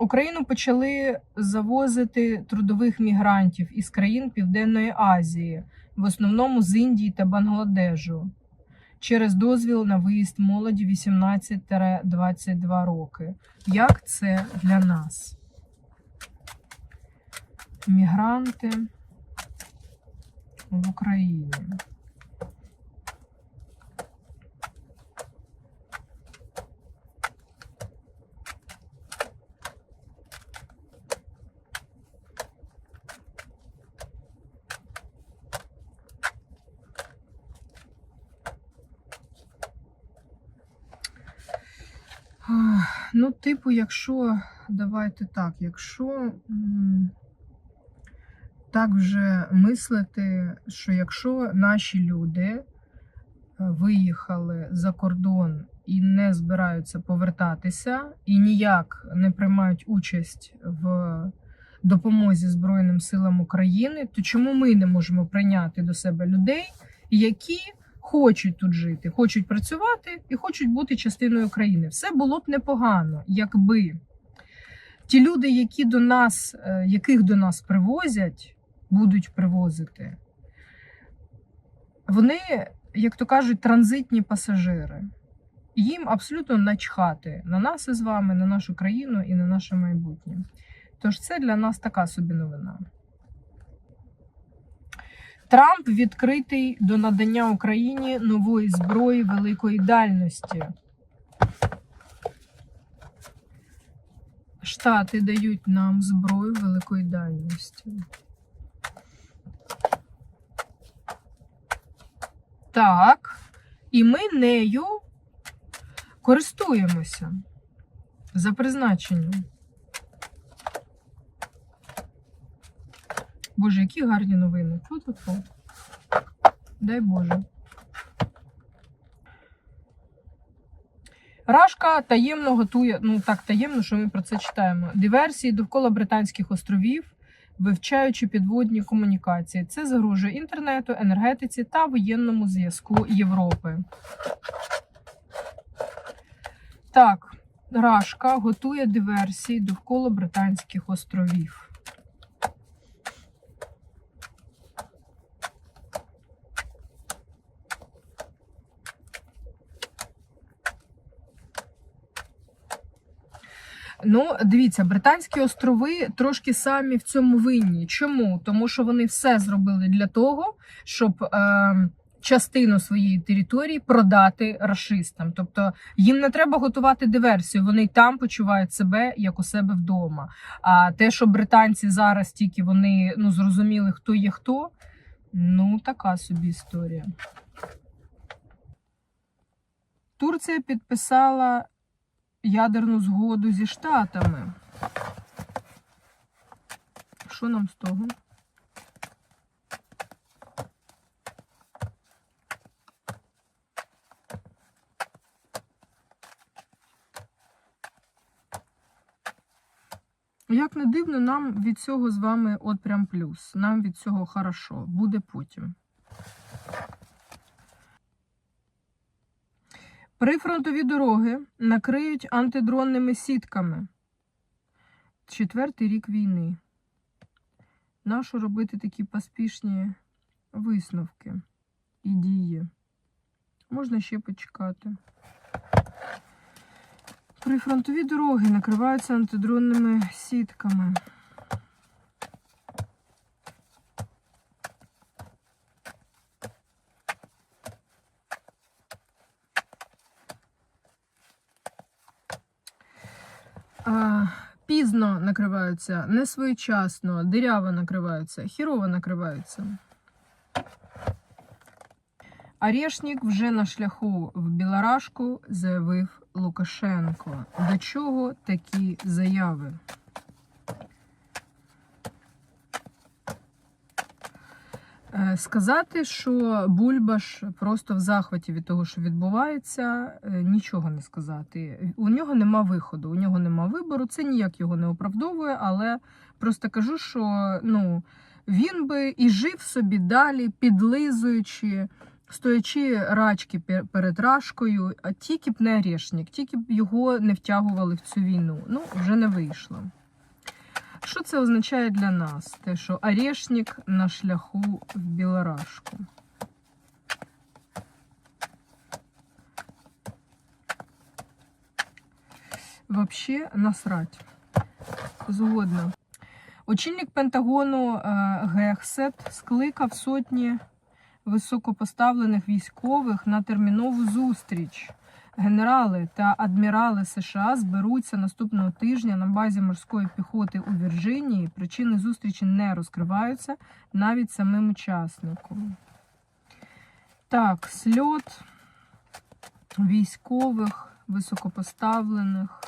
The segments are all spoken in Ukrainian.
Україну почали завозити трудових мігрантів із країн Південної Азії, в основному з Індії та Бангладежу, через дозвіл на виїзд молоді 18-22 роки. Як це для нас? Мігранти в Україні. Ну, типу, якщо, давайте так, якщо так вже мислити, що якщо наші люди е, виїхали за кордон і не збираються повертатися, і ніяк не приймають участь в допомозі Збройним силам України, то чому ми не можемо прийняти до себе людей, які хочуть тут жити, хочуть працювати і хочуть бути частиною країни. Все було б непогано, якби ті люди, які до нас, е, яких до нас привозять, будуть привозити, вони, як то кажуть, транзитні пасажири. Їм абсолютно начхати на нас із вами, на нашу країну і на наше майбутнє. Тож це для нас така собі новина. Трамп відкритий до надання Україні нової зброї великої дальності. Штати дають нам зброю великої дальності. Так, і ми нею користуємося за призначенням. Боже, які гарні новини. Фу-фу-фу. Дай Боже. Рашка таємно готує, ну так таємно, що ми про це читаємо. Диверсії довкола Британських островів, вивчаючи підводні комунікації. Це загрожує інтернету, енергетиці та воєнному зв'язку Європи. Так, Рашка готує диверсії довкола Британських островів. Ну, дивіться, Британські острови трошки самі в цьому винні. Чому? Тому що вони все зробили для того, щоб е, частину своєї території продати рашистам. Тобто їм не треба готувати диверсію, вони там почувають себе як у себе вдома. А те, що британці зараз тільки вони ну, зрозуміли, хто є хто, ну така собі історія. Турція підписала ядерну згоду зі Штатами. Що нам з того? Як не дивно, нам від цього з вами от прям плюс. Нам від цього хорошо. Буде потім. Прифронтові дороги накриють антидронними сітками. Четвертий рік війни. Нащо робити такі поспішні висновки і дії? Можна ще почекати. Прифронтові дороги накриваються антидронними сітками. А, пізно накриваються, не своєчасно, диряво накриваються, хірово накриваються. Орешник вже на шляху в Білорашку, заявив Лукашенко. До чого такі заяви? Сказати, що Бульбаш просто в захваті від того, що відбувається, е, нічого не сказати. У нього нема виходу, у нього нема вибору. Це ніяк його не оправдовує, але просто кажу, що ну, він би і жив собі далі, підлизуючи стоячи рачки перед рашкою, а тільки б не орешник, тільки б його не втягували в цю війну. Ну, вже не вийшло. Що це означає для нас? Те, що орешник на шляху в Білорашку. Вообще насрать. Згодна. Очільник Пентагону е, Гексет скликав сотні високопоставлених військових на термінову зустріч. Генерали та адмірали США зберуться наступного тижня на базі морської піхоти у Вірджинії. Причини зустрічі не розкриваються навіть самим учасникам. Так, сльот військових високопоставлених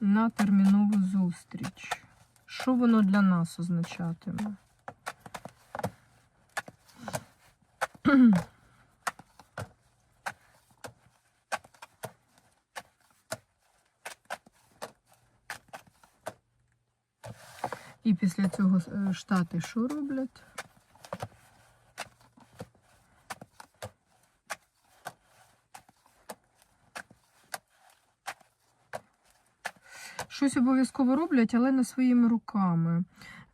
на термінову зустріч. Що воно для нас означатиме? Після цього е, штати що роблять? Щось обов'язково роблять, але не своїми руками.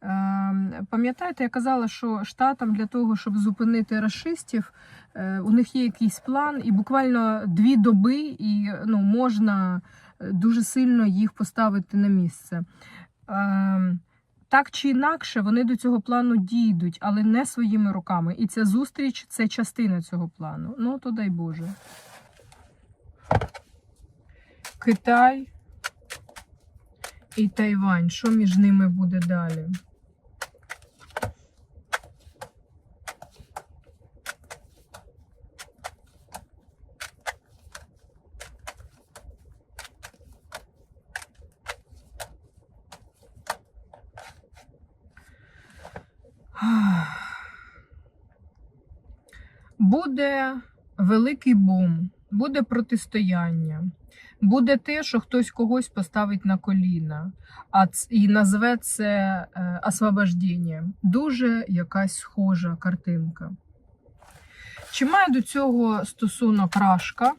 Е, Пам'ятаєте, я казала, що штатам для того, щоб зупинити расистів, е, у них є якийсь план, і буквально дві доби, і ну, можна е, дуже сильно їх поставити на місце. Так чи інакше, вони до цього плану дійдуть, але не своїми руками. І ця зустріч це частина цього плану. Ну, то дай Боже. Китай і Тайвань. Що між ними буде далі? Буде великий бум, буде протистояння, буде те, що хтось когось поставить на коліна, а і назве це е, освобождення. Дуже якась схожа картинка. Чи має до цього стосунок Рашка?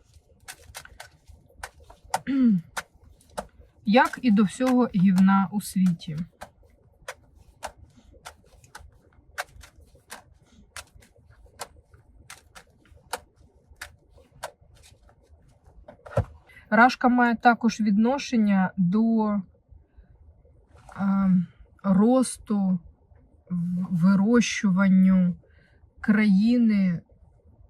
Як і до всього гівна у світі? Рашка має також відношення до е, росту, вирощуванню країни,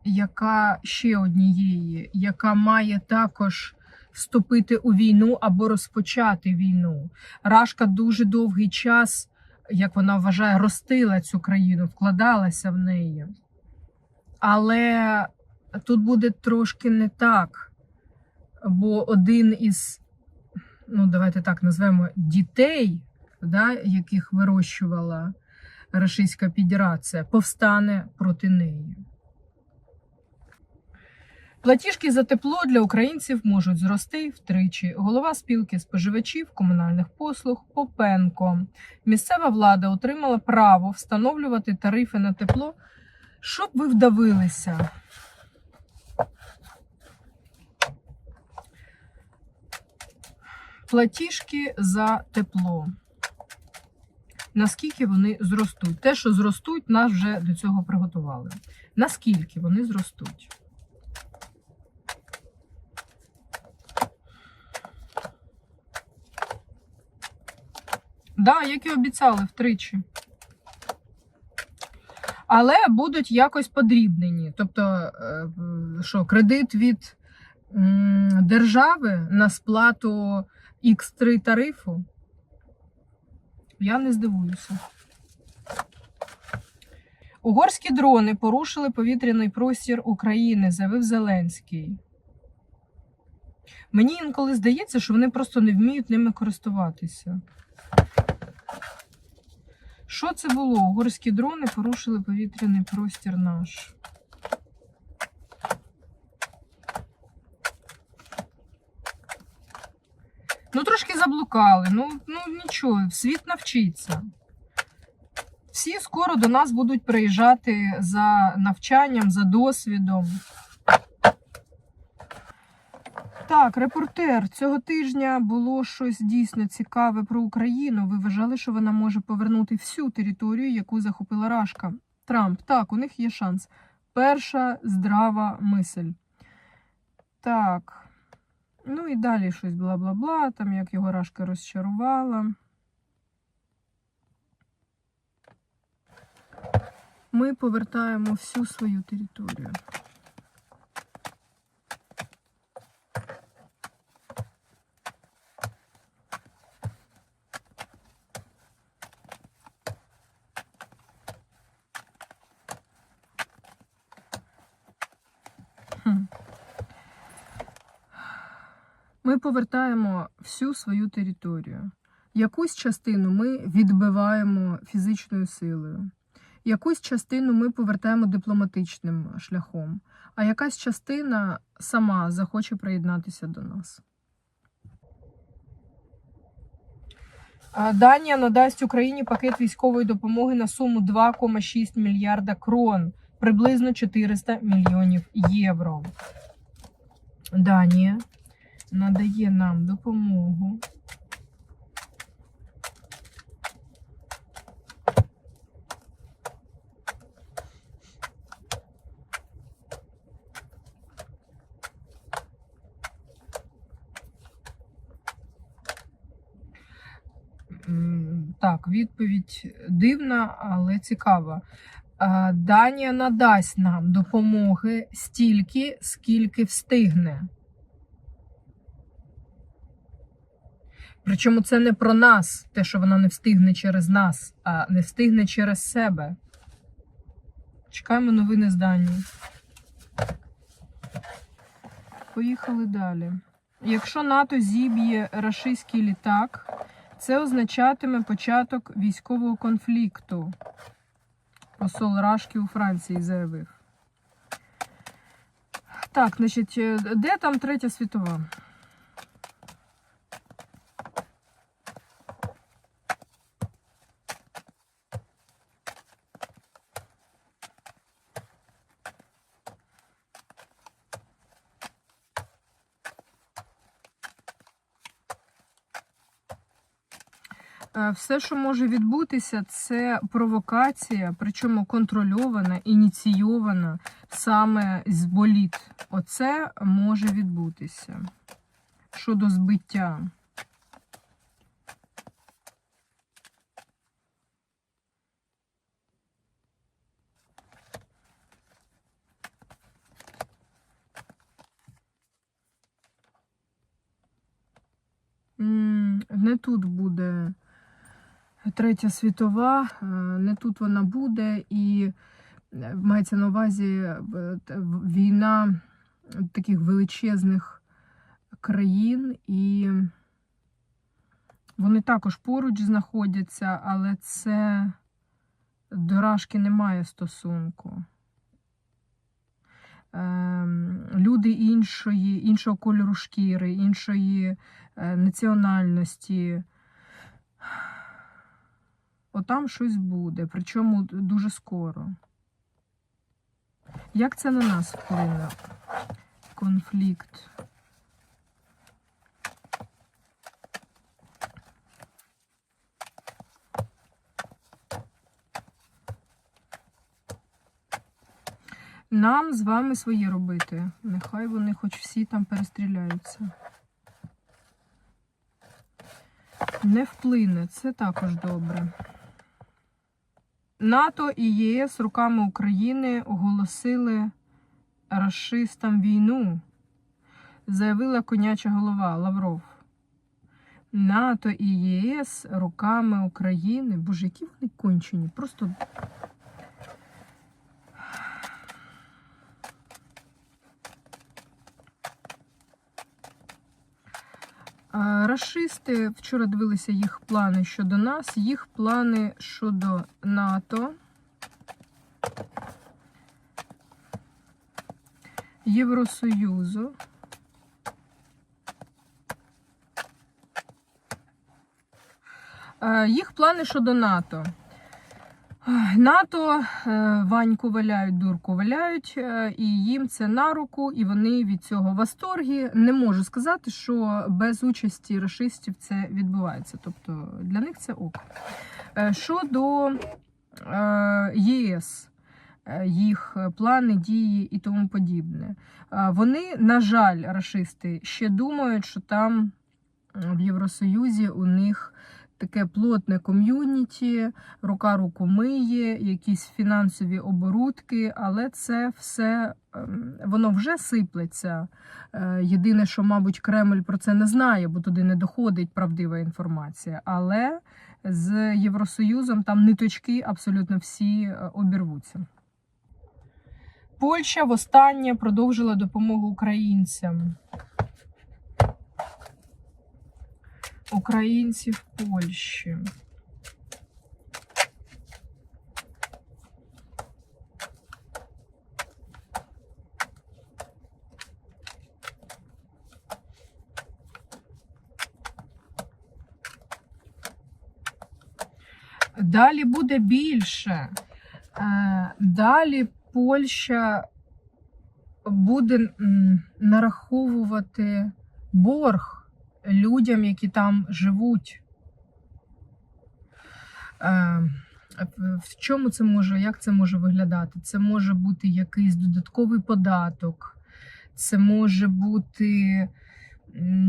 яка ще однієї, яка має також вступити у війну або розпочати війну. Рашка дуже довгий час, як вона вважає, ростила цю країну, вкладалася в неї. Але тут буде трошки не так бо один із, ну давайте так назвемо, дітей, да, яких вирощувала Російська Федерація, повстане проти неї. Платіжки за тепло для українців можуть зрости втричі. Голова спілки споживачів комунальних послуг Попенко. Місцева влада отримала право встановлювати тарифи на тепло, щоб ви вдавилися. Платіжки за тепло. Наскільки вони зростуть? Те, що зростуть, нас вже до цього приготували. Наскільки вони зростуть? Да, як і обіцяли втричі. Але будуть якось подрібнені. Тобто, е, що кредит від держави на сплату X3 тарифу. Я не здивуюся. Угорські дрони порушили повітряний простір України, заявив Зеленський. Мені інколи здається, що вони просто не вміють ними користуватися. Що це було? Угорські дрони порушили повітряний простір наш. Ну, трошки заблукали. Ну, ну нічого, світ навчиться. Всі скоро до нас будуть приїжджати за навчанням, за досвідом. Так, репортер, цього тижня було щось дійсно цікаве про Україну. Ви вважали, що вона може повернути всю територію, яку захопила Рашка. Трамп, так, у них є шанс. Перша здрава мисль. Так. Ну і далі щось бла-бла-бла, там як його Рашка розчарувала. Ми повертаємо всю свою територію. Ми повертаємо всю свою територію. Якусь частину ми відбиваємо фізичною силою, якусь частину ми повертаємо дипломатичним шляхом, а якась частина сама захоче приєднатися до нас. Данія надасть Україні пакет військової допомоги на суму 2,6 мільярда крон, приблизно 400 мільйонів євро. Данія надає нам допомогу. Так, відповідь дивна, але цікава. Данія надасть нам допомоги стільки, скільки встигне. Причому це не про нас, те, що вона не встигне через нас, а не встигне через себе. Чекаємо новини з Данії. Поїхали далі. Якщо НАТО зіб'є рашистський літак, це означатиме початок військового конфлікту. Посол Рашки у Франції заявив. Так, значить, е, де там третя світова? Все, що може відбутися, це провокація, причому контрольована, ініційована саме з боліт. Оце може відбутися щодо збиття. Не тут буде Третя світова, е, не тут вона буде, і е, мається на увазі війна таких величезних країн, і вони також поруч знаходяться, але це до Рашки немає стосунку. Ем, Люди іншої, іншого кольору шкіри, іншої е, національності. Отам щось буде, причому дуже скоро. Як це на нас вплине? Конфлікт. Нам з вами своє робити. Нехай вони хоч всі там перестріляються. Не вплине, це також добре. НАТО і ЄС руками України оголосили расистам війну, заявила коняча голова Лавров. НАТО і ЄС руками України. Боже, які вони кончені. Просто. Рашисти вчора дивилися їх плани щодо нас, їх плани щодо НАТО. Євросоюзу. Е, Їх плани щодо НАТО. НАТО е, Ваньку валяють, дурку валяють, е, і їм це на руку, і вони від цього в восторгі. Не можу сказати, що без участі рашистів це відбувається. Тобто для них це ок. Е, Щодо ЄС, їх плани, дії і тому подібне. Вони, на жаль, рашисти ще думають, що там в Євросоюзі у них таке плотне ком'юніті, рука руку миє, якісь фінансові оборудки, але це все ем, воно вже сиплеться. Е, Єдине, що, мабуть, Кремль про це не знає, бо туди не доходить правдива інформація. Але з Євросоюзом там ниточки абсолютно всі е, обірвуться. Польща востаннє продовжила допомогу українцям. Українці в Польщі. Далі буде більше. Е, Далі Польща буде нараховувати борг людям, які там живуть. Е, В чому це може, як це може виглядати? Це може бути якийсь додатковий податок, це може бути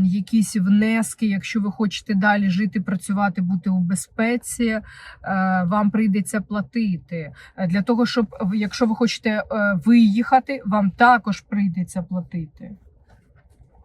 якісь внески, якщо ви хочете далі жити, працювати, бути у безпеці, е, вам прийдеться платити. Для того, щоб якщо ви хочете е, виїхати, вам також прийдеться платити.